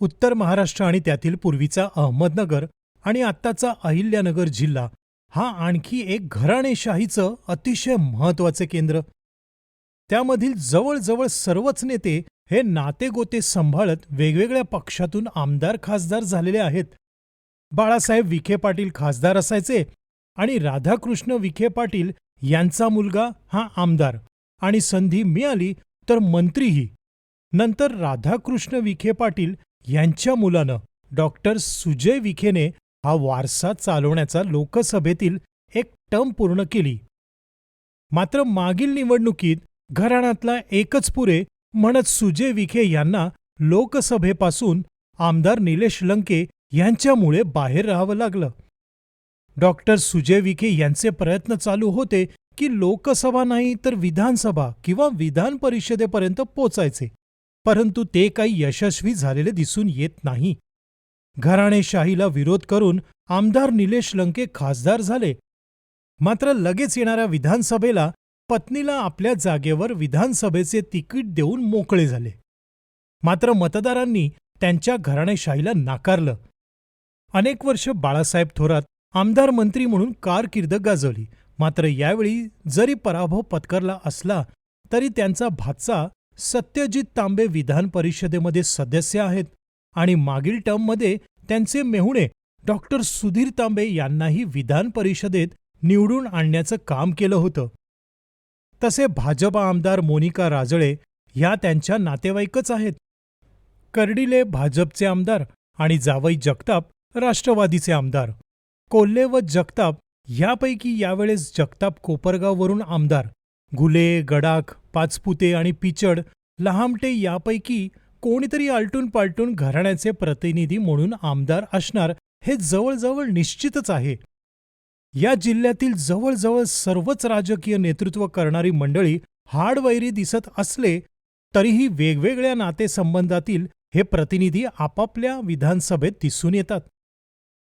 उत्तर महाराष्ट्र आणि त्यातील पूर्वीचा अहमदनगर आणि आत्ताचा अहिल्यानगर जिल्हा हा आणखी एक घराणेशाहीचं अतिशय महत्त्वाचे केंद्र. त्यामधील जवळजवळ सर्वच नेते हे नातेगोते सांभाळत वेगवेगळ्या पक्षातून आमदार खासदार झालेले आहेत. बाळासाहेब विखे पाटील खासदार असायचे आणि राधाकृष्ण विखे पाटील यांचा मुलगा हा आमदार आणि संधी मिळाली तर मंत्रीही. नंतर राधाकृष्ण विखे पाटील यांच्या मुलानं डॉक्टर सुजय विखेने हा वारसा चालवण्याचा लोकसभेतील एक टर्म पूर्ण केली. मात्र मागील निवडणुकीत घराण्यातला एकच पुरे म्हणत सुजय विखे यांना लोकसभेपासून आमदार निलेश लंके यांच्यामुळे बाहेर राहावं लागलं. डॉक्टर सुजय विखे यांचे प्रयत्न चालू होते की लोकसभा नाही तर विधानसभा किंवा विधान परिषदेपर्यंत पोचायचे. परंतु ते काही यशस्वी झालेले दिसून येत नाही. घराणेशाहीला विरोध करून आमदार निलेश लंके खासदार झाले. मात्र लगेच येणाऱ्या विधानसभेला पत्नीला आपल्या जागेवर विधानसभेचे तिकीट देऊन मोकळे झाले. मात्र मतदारांनी त्यांच्या घराणेशाहीला नाकारलं. अनेक वर्ष बाळासाहेब थोरात आमदार मंत्री म्हणून कारकीर्द गाजवली. मात्र यावेळी जरी पराभव पत्करला असला तरी त्यांचा भाचा सत्यजित तांबे विधान परिषदेमध्ये सदस्य आहेत आणि मागील टर्ममध्ये त्यांचे मेहुणे डॉक्टर सुधीर तांबे यांनाही विधान परिषदेत निवडून आणण्याचं काम केलं होतं. तसे भाजपा आमदार मोनिका राजळे ह्या त्यांच्या नातेवाईकच आहेत. कर्डिले भाजपचे आमदार आणि जावई जगताप राष्ट्रवादीचे आमदार. कोल्हे व जगताप यापैकी यावेळेस जगताप कोपरगाववरून आमदार. घुले गडाख पाचपुते आणि पिचड लहामटे यापैकी कोणीतरी आलटून पालटून घराण्याचे प्रतिनिधी म्हणून आमदार असणार हे जवळजवळ निश्चितच आहे. या जिल्ह्यातील जवळजवळ सर्वच राजकीय नेतृत्व करणारी मंडळी हाडवैरी दिसत असले तरीही वेगवेगळ्या नातेसंबंधातील हे प्रतिनिधी आपापल्या विधानसभेत दिसून येतात.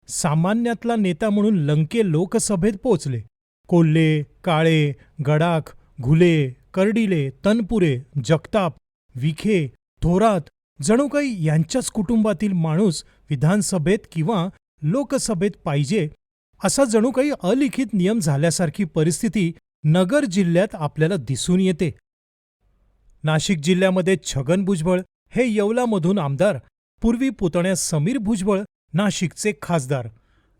सामान्यातला नेता म्हणून लंके लोकसभेत पोचले कोल्हे काळे गडाख घुले कर्डिले तनपुरे जगताप विखे थोरात जणू काही यांच्याच कुटुंबातील माणूस विधानसभेत किंवा लोकसभेत पाहिजे असा जणू काही अलिखित नियम झाल्यासारखी परिस्थिती नगर जिल्ह्यात आपल्याला दिसून येते. नाशिक जिल्ह्यामध्ये छगन भुजबळ हे येवलामधून आमदार पूर्वी पुतण्या समीर भुजबळ नाशिकचे खासदार.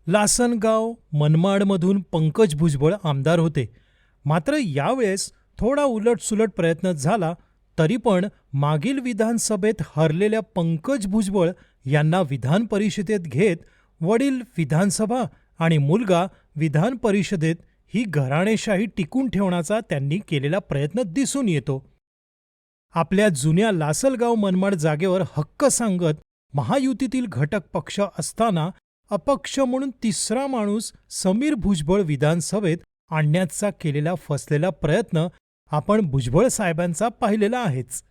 लासनगाव मनमाडमधून पंकज भुजबळ आमदार होते. मात्र यावेळेस थोडा उलटसुलट प्रयत्न झाला तरी पण मागील विधानसभेत हरलेल्या पंकज भुजबळ यांना विधान परिषदेत घेत वडील विधानसभा आणि मुलगा विधान परिषदेत ही घराणेशाही टिकून ठेवण्याचा त्यांनी केलेला प्रयत्न दिसून येतो. आपल्या जुन्या लासलगाव मनमाड जागेवर हक्क सांगत महायुतीतील घटक पक्ष असताना अपक्ष म्हणून तिसरा माणूस समीर भुजबळ विधानसभेत आणण्याचा केलेला फसलेला प्रयत्न आपण भुजबळ साहेबांचा पाहिलेला आहेच.